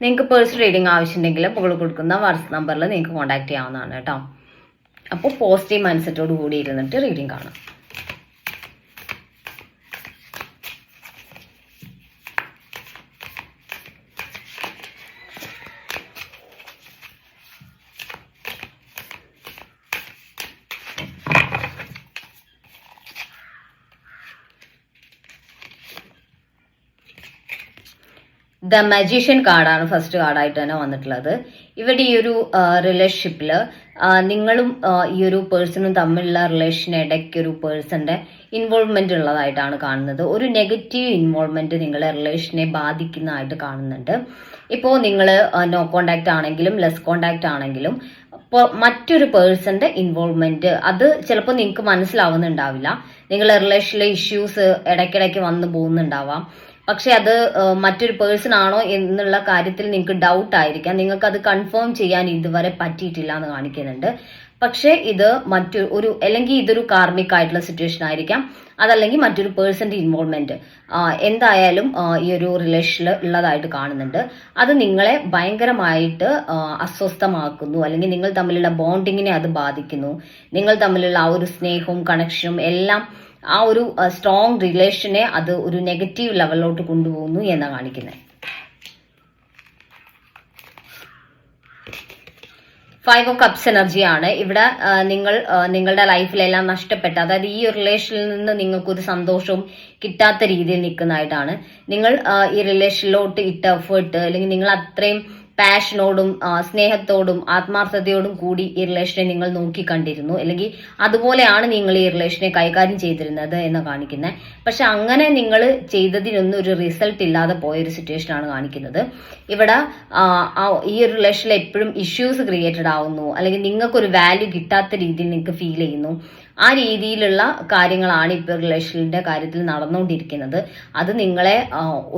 നിങ്ങൾക്ക് person reading ആവശ്യമുണ്ടെങ്കിൽ മുകളിൽ കൊടുക്കുന്ന വാട്സപ്പ് നമ്പറിൽ നിങ്ങൾക്ക് കോൺടാക്ട് ചെയ്യാവുന്നതാണ് കേട്ടോ. അപ്പോൾ പോസിറ്റീവ് മൈൻഡ് കൂടി ഇരുന്നിട്ട് റീഡിംഗ് കാണാം. ദ മജീഷ്യൻ കാർഡാണ് ഫസ്റ്റ് കാർഡായിട്ട് തന്നെ വന്നിട്ടുള്ളത്. ഇവിടെ ഈ ഒരു റിലേഷൻഷിപ്പിൽ നിങ്ങളും ഈ ഒരു പേഴ്സണും തമ്മിലുള്ള റിലേഷൻ ഇടയ്ക്ക് ഒരു പേഴ്സന്റെ ഇൻവോൾവ്മെന്റ് ഉള്ളതായിട്ടാണ് കാണുന്നത്. ഒരു നെഗറ്റീവ് ഇൻവോൾവ്മെന്റ് നിങ്ങളെ റിലേഷനെ ബാധിക്കുന്നതായിട്ട് കാണുന്നുണ്ട്. ഇപ്പോൾ നിങ്ങൾ നോ കോണ്ടാക്ട് ആണെങ്കിലും ലെസ് കോണ്ടാക്ട് ആണെങ്കിലും മറ്റൊരു പേഴ്സന്റെ ഇൻവോൾവ്മെന്റ് അത് ചിലപ്പോൾ നിങ്ങൾക്ക് മനസ്സിലാവുന്നുണ്ടാവില്ല. നിങ്ങളുടെ റിലേഷനിലെ ഇഷ്യൂസ് ഇടയ്ക്കിടയ്ക്ക് വന്നു പോകുന്നുണ്ടാവാം. പക്ഷെ അത് മറ്റൊരു പേഴ്സൺ ആണോ എന്നുള്ള കാര്യത്തിൽ നിങ്ങൾക്ക് ഡൗട്ട് ആയിരിക്കാം. നിങ്ങൾക്ക് അത് കൺഫേം ചെയ്യാൻ ഇതുവരെ പറ്റിയിട്ടില്ല എന്ന് കാണിക്കുന്നുണ്ട്. പക്ഷേ ഇത് മറ്റൊരു ഒരു അല്ലെങ്കിൽ ഇതൊരു കാർമിക് ആയിട്ടുള്ള സിറ്റുവേഷൻ ആയിരിക്കാം. അതല്ലെങ്കിൽ മറ്റൊരു പേഴ്സന്റെ ഇൻവോൾവ്മെന്റ് എന്തായാലും ഈ ഒരു റിലേഷനിൽ ഉള്ളതായിട്ട് കാണുന്നുണ്ട്. അത് നിങ്ങളെ ഭയങ്കരമായിട്ട് അസ്വസ്ഥമാക്കുന്നു. അല്ലെങ്കിൽ നിങ്ങൾ തമ്മിലുള്ള ബോണ്ടിങ്ങിനെ അത് ബാധിക്കുന്നു. നിങ്ങൾ തമ്മിലുള്ള ആ ഒരു സ്നേഹവും കണക്ഷനും എല്ലാം ആ ഒരു സ്ട്രോങ് റിലേഷനെ അത് ഒരു നെഗറ്റീവ് ലെവലിലോട്ട് കൊണ്ടുപോകുന്നു എന്നാണ് കാണിക്കുന്നത് ഫൈവ് ഓഫ് കപ്സ് എനർജിയാണ് ഇവിടെ നിങ്ങൾ നിങ്ങളുടെ ലൈഫിലെല്ലാം നഷ്ടപ്പെട്ട അതായത് ഈ റിലേഷനിൽ നിന്ന് നിങ്ങൾക്കൊരു സന്തോഷവും കിട്ടാത്ത രീതിയിൽ നിൽക്കുന്നതായിട്ടാണ്. നിങ്ങൾ ഈ റിലേഷനിലോട്ട് ഇട്ട എഫേർട്ട് അല്ലെങ്കിൽ നിങ്ങൾ അത്രയും പാഷനോടും സ്നേഹത്തോടും ആത്മാർത്ഥതയോടും കൂടി ഈ റിലേഷനെ നിങ്ങൾ നോക്കിക്കണ്ടിരുന്നു. അല്ലെങ്കിൽ അതുപോലെയാണ് നിങ്ങൾ ഈ റിലേഷനെ കൈകാര്യം ചെയ്തിരുന്നത് എന്ന് കാണിക്കുന്നത് പക്ഷെ അങ്ങനെ നിങ്ങൾ ചെയ്തതിനൊന്നും ഒരു റിസൾട്ട് ഇല്ലാതെ പോയ ഒരു സിറ്റുവേഷൻ ആണ് കാണിക്കുന്നത്. ഇവിടെ ഈ ഒരു റിലേഷനിൽ എപ്പോഴും ഇഷ്യൂസ് ക്രിയേറ്റഡ് ആവുന്നു. അല്ലെങ്കിൽ നിങ്ങൾക്ക് ഒരു വാല്യൂ കിട്ടാത്ത രീതിയിൽ നിങ്ങൾക്ക് ഫീൽ ചെയ്യുന്നു. ആ രീതിയിലുള്ള കാര്യങ്ങളാണ് ഇപ്പോൾ റിലേഷനിന്റെ കാര്യത്തിൽ നടന്നുകൊണ്ടിരിക്കുന്നത്. അത് നിങ്ങളെ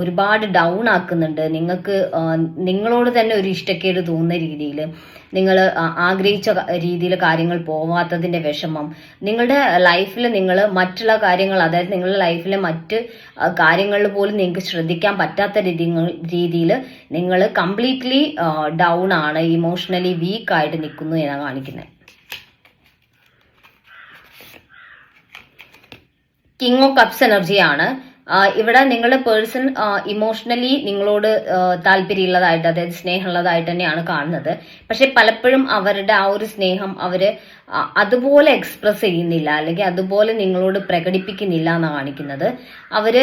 ഒരുപാട് ഡൗൺ ആക്കുന്നുണ്ട്. നിങ്ങൾക്ക് നിങ്ങളോട് തന്നെ ഒരു ഇഷ്ടക്കേട് തോന്നുന്ന രീതിയിൽ നിങ്ങൾ ആഗ്രഹിച്ച രീതിയിൽ കാര്യങ്ങൾ പോവാത്തതിന്റെ വിഷമം. നിങ്ങളുടെ ലൈഫിൽ നിങ്ങൾ മറ്റുള്ള കാര്യങ്ങൾ അതായത് നിങ്ങളുടെ ലൈഫിലെ മറ്റ് കാര്യങ്ങളിൽ പോലും നിങ്ങൾക്ക് ശ്രദ്ധിക്കാൻ പറ്റാത്ത രീതിയിൽ നിങ്ങൾ കംപ്ലീറ്റ്ലി ഡൗൺ ആണ് ഇമോഷണലി വീക്ക് ആയിട്ട് നിൽക്കുന്നു എന്നാണ് കാണിക്കുന്നത്. കിങ് ഓഫ് കപ്സ് എനർജിയാണ് ഇവിടെ നിങ്ങളുടെ പേഴ്സൺ ഇമോഷണലി നിങ്ങളോട് താല്പര്യമുള്ളതായിട്ട് അതായത് സ്നേഹമുള്ളതായിട്ട് തന്നെയാണ് കാണുന്നത്. പക്ഷെ പലപ്പോഴും അവരുടെ ആ ഒരു സ്നേഹം അവർ അതുപോലെ എക്സ്പ്രസ് ചെയ്യുന്നില്ല അല്ലെങ്കിൽ അതുപോലെ നിങ്ങളോട് പ്രകടിപ്പിക്കുന്നില്ല എന്നാണ് കാണിക്കുന്നത്. അവർ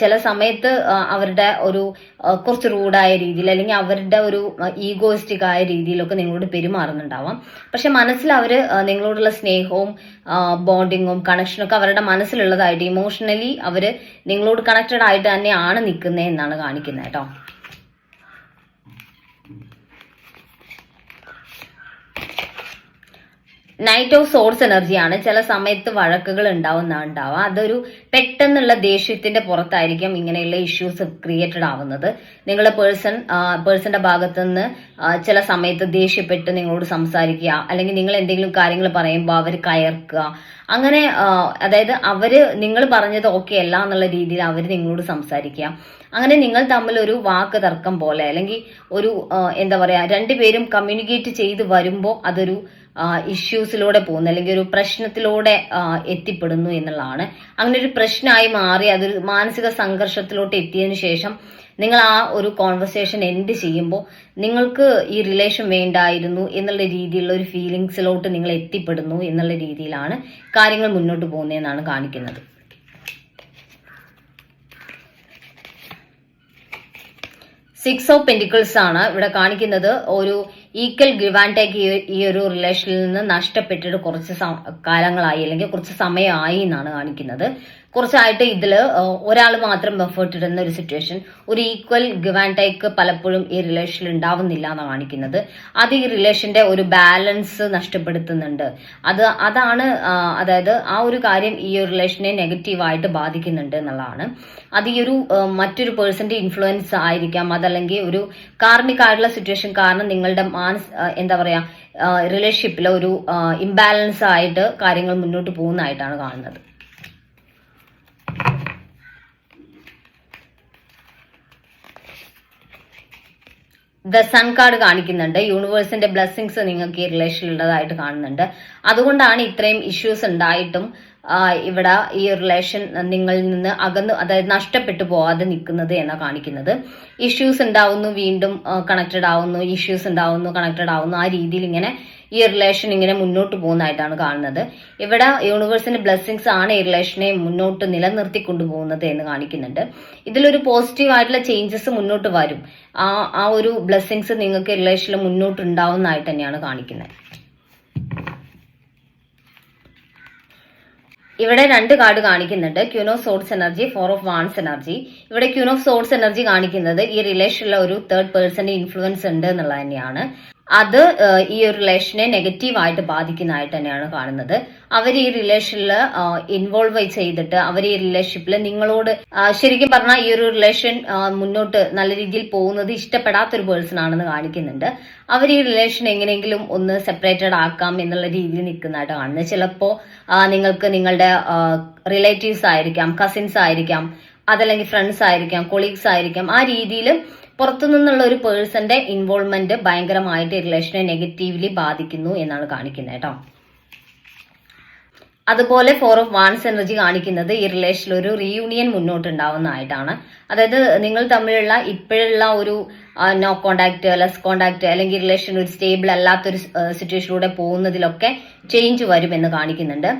ചില സമയത്ത് അവരുടെ ഒരു കുറച്ച് റൂഡായ രീതിയിൽ അല്ലെങ്കിൽ അവരുടെ ഒരു ഈഗോയിസ്റ്റിക് ആയ രീതിയിലൊക്കെ നിങ്ങളോട് പെരുമാറുന്നുണ്ടാവാം. പക്ഷെ മനസ്സിൽ അവർ നിങ്ങളോടുള്ള സ്നേഹവും ബോണ്ടിങ്ങും കണക്ഷനും ഒക്കെ അവരുടെ മനസ്സിലുള്ളതായിട്ട് ഇമോഷണലി അവർ നിങ്ങളോട് കണക്റ്റഡ് ആയിട്ട് തന്നെയാണ് നിൽക്കുന്നത് എന്നാണ് കാണിക്കുന്നത് കേട്ടോ. നൈറ്റ് ഓഫ് സോഴ്സ് എനർജിയാണ് ചില സമയത്ത് വഴക്കുകൾ ഉണ്ടാവുന്നതാണ് ഉണ്ടാവുക അതൊരു പെട്ടെന്നുള്ള ദേഷ്യത്തിന്റെ പുറത്തായിരിക്കും ഇങ്ങനെയുള്ള ഇഷ്യൂസ് ക്രിയേറ്റഡ് ആവുന്നത്. നിങ്ങളുടെ പേഴ്സൺ പേഴ്സന്റെ ഭാഗത്തു നിന്ന് ചില സമയത്ത് ദേഷ്യപ്പെട്ട് നിങ്ങളോട് സംസാരിക്കുക. അല്ലെങ്കിൽ നിങ്ങൾ എന്തെങ്കിലും കാര്യങ്ങൾ പറയുമ്പോൾ അവർ കയർക്കുക. അങ്ങനെ അതായത് അവർ നിങ്ങൾ പറഞ്ഞത് ഓക്കെ അല്ല എന്നുള്ള രീതിയിൽ അവർ നിങ്ങളോട് സംസാരിക്കുക. അങ്ങനെ നിങ്ങൾ തമ്മിൽ ഒരു വാക്ക് തർക്കം പോലെ അല്ലെങ്കിൽ ഒരു എന്താ പറയാ രണ്ടുപേരും കമ്മ്യൂണിക്കേറ്റ് ചെയ്ത് വരുമ്പോൾ അതൊരു ഇഷ്യൂസിലൂടെ പോകുന്നു അല്ലെങ്കിൽ ഒരു പ്രശ്നത്തിലൂടെ എത്തിപ്പെടുന്നു എന്നുള്ളതാണ്. അങ്ങനെ ഒരു പ്രശ്നമായി മാറി അതൊരു മാനസിക സംഘർഷത്തിലോട്ട് എത്തിയതിനു ശേഷം നിങ്ങൾ ആ ഒരു കോൺവെർസേഷൻ എൻഡ് ചെയ്യുമ്പോൾ നിങ്ങൾക്ക് ഈ റിലേഷൻ വേണ്ടായിരുന്നു എന്നുള്ള രീതിയിലുള്ള ഒരു ഫീലിങ്സിലോട്ട് നിങ്ങൾ എത്തിപ്പെടുന്നു എന്നുള്ള രീതിയിലാണ് കാര്യങ്ങൾ മുന്നോട്ട് പോകുന്നതെന്നാണ് കാണിക്കുന്നത്. സിക്സ് ഓഫ് പെന്റിക്കിൾസ് ആണ് ഇവിടെ കാണിക്കുന്നത്. ഒരു ഈക്വൽ ഗിവ് ആൻഡ് ടേക്ക് ഈ ഒരു റിലേഷനിൽ നിന്ന് നഷ്ടപ്പെട്ടിട്ട് കുറച്ച് കാലങ്ങളായി അല്ലെങ്കിൽ കുറച്ച് സമയമായി എന്നാണ് കാണിക്കുന്നത്. കുറച്ചായിട്ട് ഇതിൽ ഒരാൾ മാത്രം എഫേർട്ട് ഇടുന്ന ഒരു സിറ്റുവേഷൻ ഒരു ഈക്വൽ ഗിവ് ആൻഡ് ടേക്ക് പലപ്പോഴും ഈ റിലേഷനിൽ ഉണ്ടാവുന്നില്ല എന്നാണ് കാണിക്കുന്നത്. അത് ഈ റിലേഷന്റെ ഒരു ബാലൻസ് നഷ്ടപ്പെടുത്തുന്നുണ്ട്. അത് അതാണ് അതായത് ആ ഒരു കാര്യം ഈ ഒരു റിലേഷനെ നെഗറ്റീവായിട്ട് ബാധിക്കുന്നുണ്ട് എന്നുള്ളതാണ്. അത് ഈ ഒരു മറ്റൊരു പേഴ്സന്റെ ഇൻഫ്ലുവൻസ് ആയിരിക്കാം. അതല്ലെങ്കിൽ ഒരു കാർമികമായിട്ടുള്ള സിറ്റുവേഷൻ കാരണം നിങ്ങളുടെ മാനസ് എന്താ പറയാ റിലേഷൻഷിപ്പിൽ ഒരു ഇംബാലൻസ് ആയിട്ട് കാര്യങ്ങൾ മുന്നോട്ട് പോകുന്നതായിട്ടാണ് കാണുന്നത്. ദ സൺ കാർഡ് കാണിക്കുന്നുണ്ട്. യൂണിവേഴ്സിന്റെ ബ്ലെസ്സിങ്സ് നിങ്ങൾക്ക് ഈ റിലേഷനിൽ ഉള്ളതായിട്ട് കാണുന്നുണ്ട്. അതുകൊണ്ടാണ് ഇത്രയും ഇഷ്യൂസ് ഉണ്ടായിട്ടും ഇവിടെ ഈ റിലേഷൻ നിങ്ങളിൽ നിന്ന് അകന്നു അതായത് നഷ്ടപ്പെട്ടു പോവാതെ നിൽക്കുന്നത് എന്നാ കാണിക്കുന്നത്. ഇഷ്യൂസ് ഉണ്ടാവുന്നു വീണ്ടും കണക്റ്റഡ് ആവുന്നു ഇഷ്യൂസ് ഉണ്ടാവുന്നു കണക്റ്റഡ് ആവുന്നു. ആ രീതിയിൽ ഇങ്ങനെ ഈ റിലേഷൻ ഇങ്ങനെ മുന്നോട്ട് പോകുന്നതായിട്ടാണ് കാണുന്നത്. ഇവിടെ യൂണിവേഴ്സിന്റെ ബ്ലെസ്സിങ്സ് ആണ് ഈ റിലേഷനെ മുന്നോട്ട് നിലനിർത്തി കൊണ്ടുപോകുന്നത് എന്ന് കാണിക്കുന്നുണ്ട്. ഇതിലൊരു പോസിറ്റീവ് ആയിട്ടുള്ള ചേഞ്ചസ് മുന്നോട്ട് വരും. ആ ആ ഒരു ബ്ലെസ്സിങ്സ് നിങ്ങൾക്ക് റിലേഷനിൽ മുന്നോട്ട് ഉണ്ടാവുന്നതായിട്ട് തന്നെയാണ് കാണിക്കുന്നത്. ഇവിടെ രണ്ട് കാർഡ് കാണിക്കുന്നുണ്ട്. Queen of swords energy four of wands energy ഇവിടെ ക്യൂൻ ഓഫ് സോഡ്സ് എനർജി കാണിക്കുന്നത് ഈ റിലേഷനിലെ ഒരു തേർഡ് പേഴ്സന്റെ ഇൻഫ്ലുവൻസ് ഉണ്ട് എന്നുള്ളത് തന്നെയാണ്. അത് ഈ ഒരു റിലേഷനെ നെഗറ്റീവായിട്ട് ബാധിക്കുന്നതായിട്ട് തന്നെയാണ് കാണുന്നത്. അവർ ഈ റിലേഷനിൽ ഇൻവോൾവ് ചെയ്തിട്ട് അവർ ഈ റിലേഷൻഷിപ്പിൽ നിങ്ങളോട് ശരിക്കും പറഞ്ഞാൽ ഈ ഒരു റിലേഷൻ മുന്നോട്ട് നല്ല രീതിയിൽ പോകുന്നത് ഇഷ്ടപ്പെടാത്തൊരു പേഴ്സൺ ആണെന്ന് കാണിക്കുന്നുണ്ട്. അവർ ഈ റിലേഷൻ എങ്ങനെയെങ്കിലും ഒന്ന് സെപ്പറേറ്റഡ് ആക്കാം എന്നുള്ള രീതിയിൽ നിൽക്കുന്നതായിട്ട് കാണുന്നത്. ചിലപ്പോൾ നിങ്ങൾക്ക് നിങ്ങളുടെ റിലേറ്റീവ്സ് ആയിരിക്കാം കസിൻസ് ആയിരിക്കാം അതല്ലെങ്കിൽ ഫ്രണ്ട്സ് ആയിരിക്കാം കൊളീഗ്സ് ആയിരിക്കാം ആ രീതിയിൽ പുറത്തു നിന്നുള്ള ഒരു പേഴ്സന്റെ ഇൻവോൾവ്മെന്റ് ഭയങ്കരമായിട്ട് റിലേഷനെ നെഗറ്റീവ്ലി ബാധിക്കുന്നു എന്നാണ് കാണിക്കുന്നത് കേട്ടോ. അതുപോലെ ഫോർ ഓഫ് വാൻസ് എനർജി കാണിക്കുന്നത് ഈ റിലേഷനിൽ ഒരു റീയൂണിയൻ മുന്നോട്ടുണ്ടാവുന്നതായിട്ടാണ്. അതായത് നിങ്ങൾ തമ്മിലുള്ള ഇപ്പോഴുള്ള ഒരു നോ കോണ്ടാക്ട് ലെസ് കോണ്ടാക്ട് അല്ലെങ്കിൽ റിലേഷൻ ഒരു സ്റ്റേബിൾ അല്ലാത്തൊരു സിറ്റുവേഷനിലൂടെ പോകുന്നതിലൊക്കെ ചേഞ്ച് വരുമെന്ന് കാണിക്കുന്നുണ്ട്.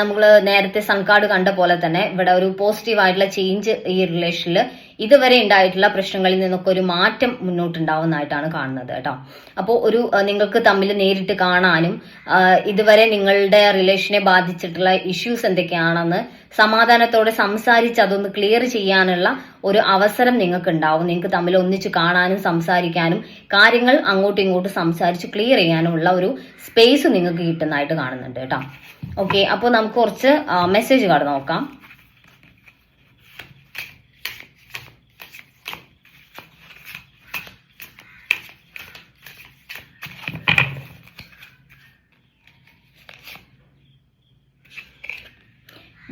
നമ്മൾ നേരത്തെ സൺകാർഡ് കണ്ട പോലെ തന്നെ ഇവിടെ ഒരു പോസിറ്റീവ് ആയിട്ടുള്ള ചേഞ്ച് ഈ റിലേഷനിൽ ഇതുവരെ ഉണ്ടായിട്ടുള്ള പ്രശ്നങ്ങളിൽ നിന്നൊക്കെ ഒരു മാറ്റം മുന്നോട്ടുണ്ടാവുന്നതായിട്ടാണ് കാണുന്നത് കേട്ടോ. അപ്പോൾ ഒരു നിങ്ങൾക്ക് തമ്മിൽ നേരിട്ട് കാണാനും ഇതുവരെ നിങ്ങളുടെ റിലേഷനെ ബാധിച്ചിട്ടുള്ള ഇഷ്യൂസ് എന്തൊക്കെയാണെന്ന് സമാധാനത്തോടെ സംസാരിച്ച് അതൊന്ന് ക്ലിയർ ചെയ്യാനുള്ള ഒരു അവസരം നിങ്ങൾക്ക് ഉണ്ടാവും നിങ്ങൾക്ക് തമ്മിൽ ഒന്നിച്ച് കാണാനും സംസാരിക്കാനും കാര്യങ്ങൾ അങ്ങോട്ടും ഇങ്ങോട്ടും സംസാരിച്ച് ക്ലിയർ ചെയ്യാനുമുള്ള ഒരു സ്പേസ് നിങ്ങൾക്ക് കിട്ടുന്നതായിട്ട് കാണുന്നുണ്ട് കേട്ടോ. ഓക്കെ അപ്പോൾ നമുക്ക് കുറച്ച് മെസ്സേജ് കാർഡ് നോക്കാം.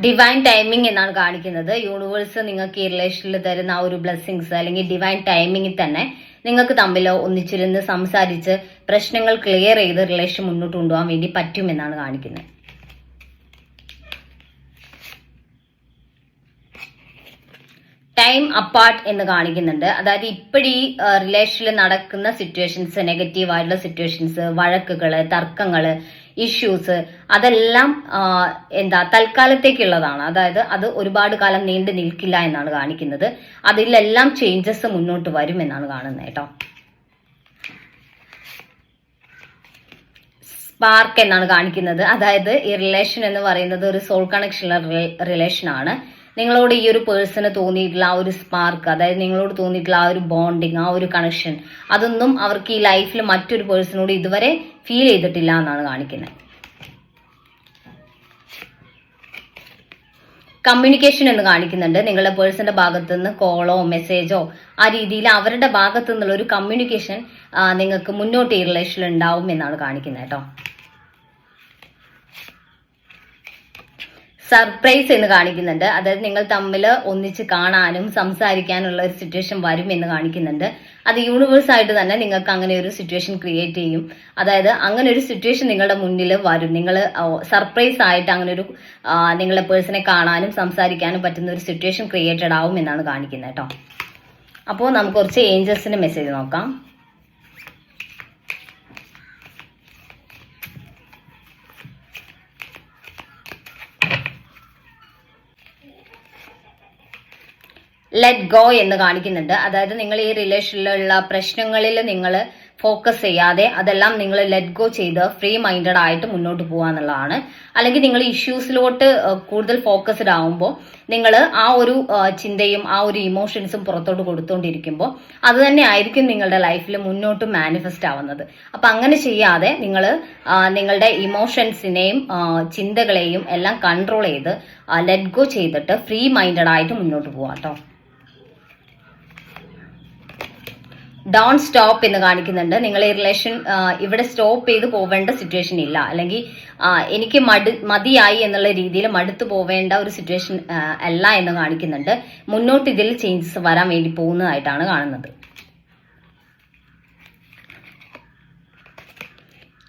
ഡിവൈൻ ടൈമിംഗ് എന്നാണ് കാണിക്കുന്നത്. യൂണിവേഴ്സ് നിങ്ങൾക്ക് ഈ റിലേഷനിൽ തരുന്ന ആ ഒരു ബ്ലെസ്സിങ്സ് അല്ലെങ്കിൽ ഡിവൈൻ ടൈമിങ്ങിൽ തന്നെ നിങ്ങൾക്ക് തമ്മിൽ ഒന്നിച്ചിരുന്ന് സംസാരിച്ച് പ്രശ്നങ്ങൾ ക്ലിയർ ചെയ്ത് റിലേഷൻ മുന്നോട്ട് കൊണ്ടുപോകാൻ വേണ്ടി പറ്റുമെന്നാണ് കാണിക്കുന്നത്. ടൈം അപ്പാർട്ട് എന്ന് കാണിക്കുന്നുണ്ട്. അതായത് ഇപ്പോഴീ റിലേഷനിൽ നടക്കുന്ന സിറ്റുവേഷൻസ് നെഗറ്റീവ് ആയിട്ടുള്ള സിറ്റുവേഷൻസ് വഴക്കുകൾ തർക്കങ്ങൾ ഇഷ്യൂസ് അതെല്ലാം എന്താ തൽക്കാലത്തേക്കുള്ളതാണ്. അതായത് അത് ഒരുപാട് കാലം നീണ്ടു നിൽക്കില്ല എന്നാണ് കാണിക്കുന്നത്. അതിലെല്ലാം ചേഞ്ചസ് മുന്നോട്ട് വരും എന്നാണ് കാണുന്നത് കേട്ടോ. സ്പാർക്ക് എന്നാണ് കാണിക്കുന്നത്. അതായത് ഈ റിലേഷൻ എന്ന് പറയുന്നത് ഒരു സോൾ കണക്ഷനുള്ള റിലേഷൻ ആണ്. നിങ്ങളോട് ഈ ഒരു പേഴ്സണ് തോന്നിയിട്ടുള്ള ആ ഒരു സ്പാർക്ക് അതായത് നിങ്ങളോട് തോന്നിയിട്ടുള്ള ആ ഒരു ബോണ്ടിങ് ആ ഒരു കണക്ഷൻ അതൊന്നും അവർക്ക് ഈ ലൈഫിൽ മറ്റൊരു പേഴ്സണോട് ഇതുവരെ ഫീൽ ചെയ്തിട്ടില്ല എന്നാണ് കാണിക്കുന്നത്. കമ്മ്യൂണിക്കേഷൻ എന്ന് കാണിക്കുന്നുണ്ട്. നിങ്ങളുടെ പേഴ്സന്റെ ഭാഗത്തു നിന്ന് കോളോ മെസ്സേജോ ആ രീതിയിൽ അവരുടെ ഭാഗത്തു നിന്നുള്ള ഒരു കമ്മ്യൂണിക്കേഷൻ നിങ്ങൾക്ക് മുന്നോട്ട് ഈ റിലേഷനിൽ ഉണ്ടാവും എന്നാണ് കാണിക്കുന്നത് കേട്ടോ. സർപ്രൈസ് എന്ന് കാണിക്കുന്നുണ്ട്. അതായത് നിങ്ങൾ തമ്മിൽ ഒന്നിച്ച് കാണാനും സംസാരിക്കാനുള്ള ഒരു സിറ്റുവേഷൻ വരും എന്ന് കാണിക്കുന്നുണ്ട്. അത് യൂണിവേഴ്സ് ആയിട്ട് തന്നെ നിങ്ങൾക്ക് അങ്ങനെ ഒരു സിറ്റുവേഷൻ ക്രിയേറ്റ് ചെയ്യും. അതായത് അങ്ങനെ ഒരു സിറ്റുവേഷൻ നിങ്ങളുടെ മുന്നിൽ വരും. നിങ്ങൾ സർപ്രൈസ് ആയിട്ട് അങ്ങനെ ഒരു നിങ്ങളെ നിങ്ങളുടെ പേഴ്സണെ കാണാനും സംസാരിക്കാനും പറ്റുന്ന ഒരു സിറ്റുവേഷൻ ക്രിയേറ്റഡ് ആവും എന്നാണ് കാണിക്കുന്നത് കേട്ടോ. അപ്പോൾ നമുക്ക് കുറച്ച് ഏഞ്ചൽസിന്റെ മെസ്സേജ് നോക്കാം. ലെറ്റ് ഗോ എന്ന് കാണിക്കുന്നുണ്ട്. അതായത് നിങ്ങൾ ഈ റിലേഷനിലുള്ള പ്രശ്നങ്ങളിൽ നിങ്ങൾ ഫോക്കസ് ചെയ്യാതെ അതെല്ലാം നിങ്ങൾ ലെറ്റ് ഗോ ചെയ്ത് ഫ്രീ മൈൻഡഡ് ആയിട്ട് മുന്നോട്ട് പോകുക എന്നുള്ളതാണ്. അല്ലെങ്കിൽ നിങ്ങൾ ഇഷ്യൂസിലോട്ട് കൂടുതൽ ഫോക്കസ്ഡ് ആവുമ്പോൾ നിങ്ങൾ ആ ഒരു ചിന്തയും ആ ഒരു ഇമോഷൻസും പുറത്തോട്ട് കൊടുത്തുകൊണ്ടിരിക്കുമ്പോൾ അത് തന്നെ ആയിരിക്കും നിങ്ങളുടെ ലൈഫിൽ മുന്നോട്ട് മാനിഫെസ്റ്റ് ആവുന്നത്. അപ്പം അങ്ങനെ ചെയ്യാതെ നിങ്ങൾ നിങ്ങളുടെ ഇമോഷൻസിനെയും ചിന്തകളെയും എല്ലാം കൺട്രോൾ ചെയ്ത് ലെറ്റ് ഗോ ചെയ്തിട്ട് ഫ്രീ മൈൻഡഡ് ആയിട്ട് മുന്നോട്ട് പോകാം കേട്ടോ. ഡോൺ സ്റ്റോപ്പ് എന്ന് കാണിക്കുന്നുണ്ട്. നിങ്ങൾ ഈ റിലേഷൻ ഇവിടെ സ്റ്റോപ്പ് ചെയ്ത് പോവേണ്ട സിറ്റുവേഷൻ ഇല്ല. അല്ലെങ്കിൽ എനിക്ക് മടു മതിയായി എന്നുള്ള രീതിയിൽ മടുത്തു പോവേണ്ട ഒരു സിറ്റുവേഷൻ അല്ല എന്ന് കാണിക്കുന്നുണ്ട്. മുന്നോട്ട് ഇതിൽ ചേഞ്ചസ് വരാൻ വേണ്ടി പോകുന്നതായിട്ടാണ് കാണുന്നത്.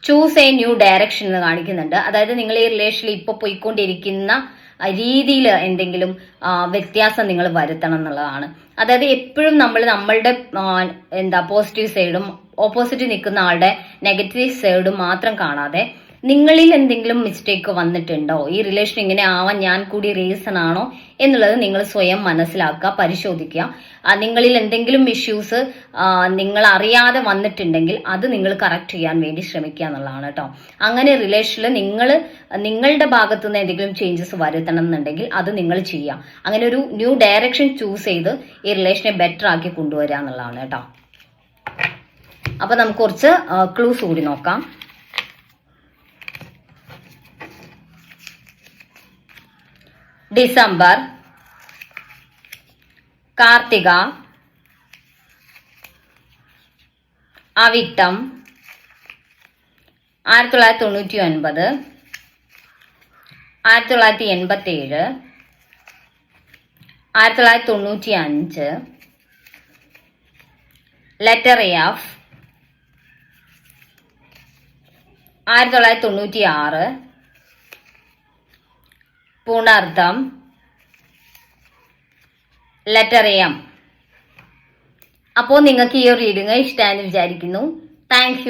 ചൂസ് എ ന്യൂ ഡയറക്ഷൻ എന്ന് കാണിക്കുന്നുണ്ട്. അതായത് നിങ്ങൾ ഈ റിലേഷനിൽ ഇപ്പോൾ പോയിക്കൊണ്ടിരിക്കുന്ന രീതിയിൽ എന്തെങ്കിലും വ്യത്യാസം നിങ്ങൾ വരുത്തണം എന്നുള്ളതാണ്. അതായത് എപ്പോഴും നമ്മൾ നമ്മളുടെ എന്താ പോസിറ്റീവ് സൈഡും ഓപ്പോസിറ്റ് നിൽക്കുന്ന ആളുടെ നെഗറ്റീവ് സൈഡും മാത്രം കാണാതെ നിങ്ങളിൽ എന്തെങ്കിലും മിസ്റ്റേക്ക് വന്നിട്ടുണ്ടോ? ഈ റിലേഷൻ ഇങ്ങനെ ആവാൻ ഞാൻ കൂടി റീസൺ ആണോ എന്നുള്ളത് നിങ്ങൾ സ്വയം മനസ്സിലാക്കുക പരിശോധിക്കുക. നിങ്ങളിൽ എന്തെങ്കിലും ഇഷ്യൂസ് നിങ്ങൾ അറിയാതെ വന്നിട്ടുണ്ടെങ്കിൽ അത് നിങ്ങൾ കറക്റ്റ് ചെയ്യാൻ വേണ്ടി ശ്രമിക്കുക എന്നുള്ളതാണ് കേട്ടോ അങ്ങനെ റിലേഷനിൽ നിങ്ങൾ നിങ്ങളുടെ ഭാഗത്തു നിന്ന് എന്തെങ്കിലും ചേഞ്ചസ് വരുത്തണം എന്നുണ്ടെങ്കിൽ അത് നിങ്ങൾ ചെയ്യുക. അങ്ങനെ ഒരു ന്യൂ ഡയറക്ഷൻ ചൂസ് ചെയ്ത് ഈ റിലേഷനെ ബെറ്റർ ആക്കി കൊണ്ടുവരിക എന്നുള്ളതാണ് കേട്ടോ അപ്പൊ നമുക്ക് കുറച്ച് ക്ലൂസ് കൂടി നോക്കാം. ഡിസംബർ കാർത്തിക അവിട്ടം ആയിരത്തി തൊള്ളായിരത്തി തൊണ്ണൂറ്റി ഒൻപത് ആയിരത്തി തൊള്ളായിരത്തി എൺപത്തേഴ് ആയിരത്തി തൊള്ളായിരത്തി തൊണ്ണൂറ്റി അഞ്ച് ലെറ്റർ എഫ് ആയിരത്തി തൊള്ളായിരത്തി തൊണ്ണൂറ്റി ആറ് പുണർദം. ലെറ്റർ എം അപ്പോൾ നിങ്ങൾക്ക് ഈ ഒരു റീഡിങ് ഇഷ്ടമായെന്ന് വിചാരിക്കുന്നു. താങ്ക്